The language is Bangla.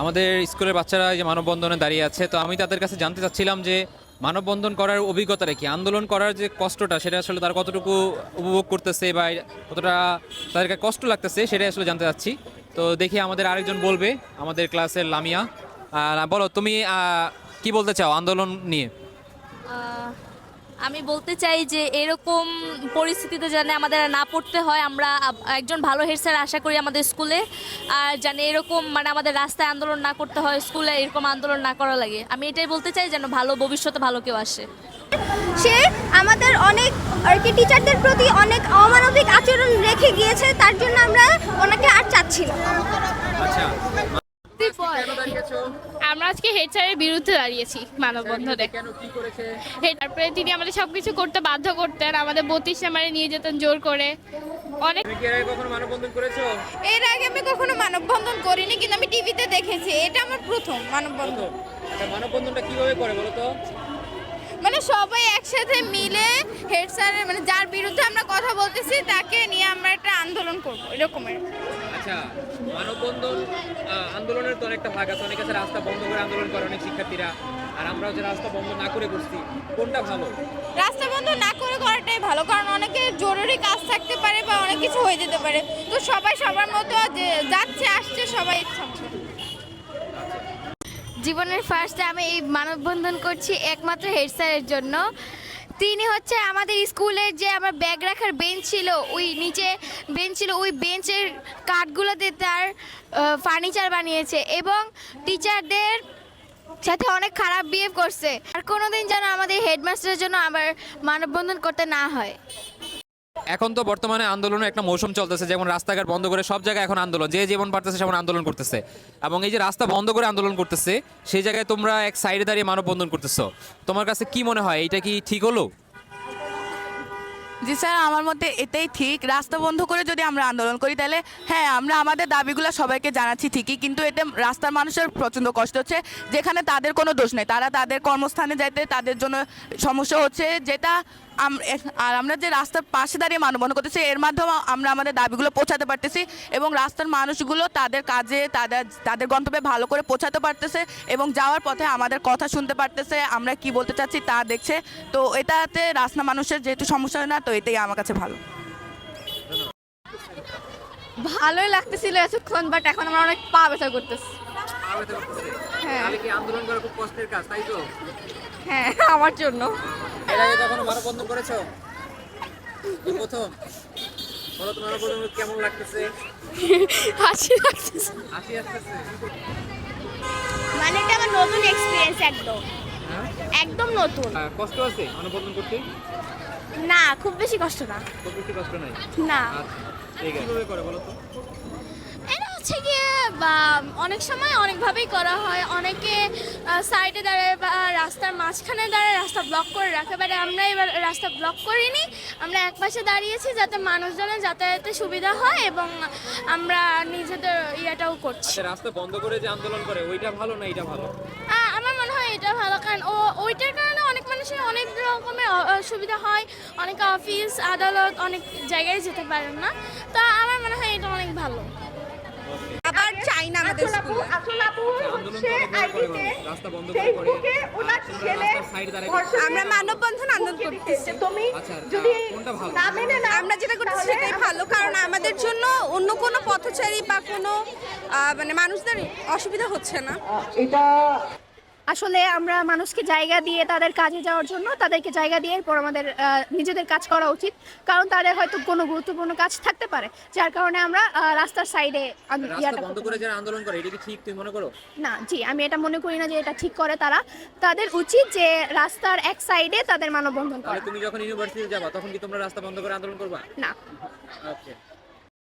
আমাদের স্কুলের বাচ্চারা যে মানববন্ধনে দাঁড়িয়ে আছে, তো আমি তাদের কাছে জানতে চাচ্ছিলাম যে মানববন্ধন করার অভিজ্ঞতাটা কি? আন্দোলন করার যে কষ্টটা, সেটা আসলে তারা কতটুকু উপভোগ করতেছে বা কতটা তাদেরকে কষ্ট লাগতেছে, সেটাই আসলে জানতে চাচ্ছি। তো দেখি আমাদের আরেকজন বলবে, আমাদের ক্লাসের লামিয়া। বলো, তুমি কি বলতে চাও আন্দোলন নিয়ে? আমি বলতে চাই যে এরকম পরিস্থিতিতে যেন আমাদের না পড়তে হয় আমরা একজন ভালো হেড স্যার আশা করি আমাদের স্কুলে আর যেন এরকম মানে আমাদের রাস্তায় আন্দোলন না করতে হয় স্কুলে এরকম আন্দোলন না করা লাগে। আমি এটাই বলতে চাই যেন ভালো ভবিষ্যতে ভালো কেউ আসে। সে আমাদের অনেক আর কি টিচারদের প্রতি অনেক অমানবিক আচরণ রেখে গিয়েছে তার জন্য আমরা ওনাকে আর চাচ্ছি না। আচ্ছা আজকে হেড স্যারের বিরুদ্ধে দাঁড়িয়েছি মানববন্ধনে। তারপরে তিনি আমাদের সবকিছু করতে বাধ্য করতেন আমাদের বত্রিশ নাম্বারে নিয়ে যেতেন জোর করে। অনেক এর আগে কখনো মানববন্ধন করেছ? এর আগে আমি কখনো মানববন্ধন করিনি কিন্তু আমি টিভিতে দেখেছি। এটা আমার প্রথম মানববন্ধন। আচ্ছা, মানববন্ধনটা কীভাবে করে বলো তো? মানে সবাই একসাথে মিলে হেড স্যারের মানে যার বিরুদ্ধে আমরা কথা বলতেছি তাকে নিয়ে আমরা একটা আন্দোলন করব এরকমের। আচ্ছা মানববন্ধন আন্দোলনের তো অনেকটা ভাগ আছে। অনেক আছে রাস্তা বন্ধ করে আন্দোলন করে অনেক শিক্ষার্থীরা। আর আমরা হচ্ছে রাস্তা বন্ধ না করে করছি। কোনটা ভালো? রাস্তা বন্ধ না করে করাটাই ভালো কারণ অনেকে জরুরি কাজ থাকতে পারে বা অনেক কিছু হয়ে যেতে পারে। তো সবাই সবার মতো যে যাচ্ছে আসছে সবাই ইচ্ছা। জীবনের ফার্স্টে আমি এই মানববন্ধন করছি একমাত্র হেড স্যারের জন্য। তিনি হচ্ছে আমাদের স্কুলের যে আমার ব্যাগ রাখার বেঞ্চ ছিল, ওই নিচে বেঞ্চ ছিল, ওই বেঞ্চের কাঠগুলোতে তার ফার্নিচার বানিয়েছে এবং টিচারদের সাথে অনেক খারাপ বিহেভ করছে। আর কোনোদিন যেন আমাদের হেডমাস্টারের জন্য আবার মানববন্ধন করতে না হয়। এখন তো বর্তমানে আন্দোলনের একটা মৌসুম চলতেছে, যেমন রাস্তাঘাট বন্ধ করে সব জায়গায় এখন আন্দোলন, যে যেমন পারতেছে সেমন আন্দোলন করতেছে। এবং এই যে রাস্তা বন্ধ করে আন্দোলন করতেছে, সেই জায়গায় তোমরা এক সাইডে দাঁড়িয়ে মানববন্ধন করতেছো। তোমার কাছে কি মনে হয়, এটা কি ঠিক হলো? জি স্যার, আমার মতে এটাই ঠিক। রাস্তা বন্ধ করে যদি আমরা আন্দোলন করি, তাহলে হ্যাঁ আমরা আমাদের দাবিগুলো সবাইকে জানাচ্ছি ঠিকই, কিন্তু এতে রাস্তার মানুষের প্রচণ্ড কষ্ট হচ্ছে, যেখানে তাদের কোনো দোষ নেই। তারা তাদের কর্মস্থানে যাইতে তাদের জন্য সমস্যা হচ্ছে, যেটা আর আমরা যে রাস্তার পাশে দাঁড়িয়ে মানববন্ধন করতেছি, এর মাধ্যমে আমরা আমাদের দাবিগুলো পৌঁছাতে পারতেছি এবং রাস্তার মানুষগুলো তাদের কাজে, তাদের তাদের গন্তব্যে ভালো করে পৌঁছাতে পারতেছে এবং যাওয়ার পথে আমাদের কথা শুনতে পারতেছে, আমরা কি বলতে চাচ্ছি তা দেখছে। তো এটাতে রাস্তা মানুষের যেহেতু সমস্যা হয় না, তো এটাই আমার কাছে ভালো। ভালোই লাগতেছিল এতক্ষণ বাট এখন আমরা অনেক পা ব্যথা করতেছি। হ্যাঁ। কি আন্দোলন করা খুব কষ্টের কাজ তাই তো? হ্যাঁ আমার জন্য। এর আগে কখনো মানববন্ধন করেছ? প্রথম? বলো তোমার মানববন্ধন কেমন লাগতেছে? হাসি লাগতেছে। হাসি আসতেছে? মানে এটা আমার নতুন এক্সপিরিয়েন্স একদম। হ্যাঁ? একদম নতুন। আহ, কষ্ট আছে মানববন্ধন করতে? না খুব বেশি কষ্ট না। খুব বেশি কষ্ট নাই? না। আচ্ছা ঠিক আছে। কীভাবে করে বলো তো? এটা হচ্ছে গিয়ে বা অনেক সময় অনেকভাবেই করা হয়। অনেকে সাইডে দাঁড়ায় বা রাস্তার মাঝখানে দাঁড়ায় রাস্তা ব্লক করে রাখে। বাট আমরা এবার রাস্তা ব্লক করিনি। আমরা এক পাশে দাঁড়িয়েছি যাতে মানুষজনের যাতায়াতে সুবিধা হয় এবং আমরা নিজেদের ইয়েটাও করছি। আচ্ছা রাস্তা বন্ধ করে যে আন্দোলন করে ওইটা ভালো না এটা ভালো? আমার মনে হয় এটা ভালো কারণ ও ওইটার কারণে অনেক মানুষের অনেক রকমের সুবিধা হয়। অনেক অফিস আদালত অনেক জায়গায় যেতে পারেন না। তো আমার মনে হয় এটা অনেক ভালো। চাই না আমাদের স্কুলে। আমরা মানববন্ধন আন্দোলন করতেছি। আচ্ছা ভালো? আমরা যেটা করতেছি সেটাই ভালো কারণ আমাদের জন্য অন্য কোনো পথচারী বা কোনো মানে মানুষদের অসুবিধা হচ্ছে না। আসলে আমরা মানুষকে জায়গা দিয়ে তাদের কাজে যাওয়ার জন্য তাদেরকে জায়গা দিয়ে এরপর আমাদের নিজেদের কাজ করা উচিত। কারণ তাদের হয়তো কোনো গুরুত্বপূর্ণ কাজ থাকতে পারে যার কারণে আমরা রাস্তার সাইডে বন্ধ করে যারা আন্দোলন করে এটা কি ঠিক তুমি মনে করো? না জি আমি এটা মনে করি না যে এটা ঠিক করে তারা। তাদের উচিত যে রাস্তার এক সাইডে তাদের মানববন্ধন করা। তুমি যখন ইউনিভার্সিটি যাবা তখন কি তোমরা রাস্তা বন্ধ করে আন্দোলন করবা? না। ওকে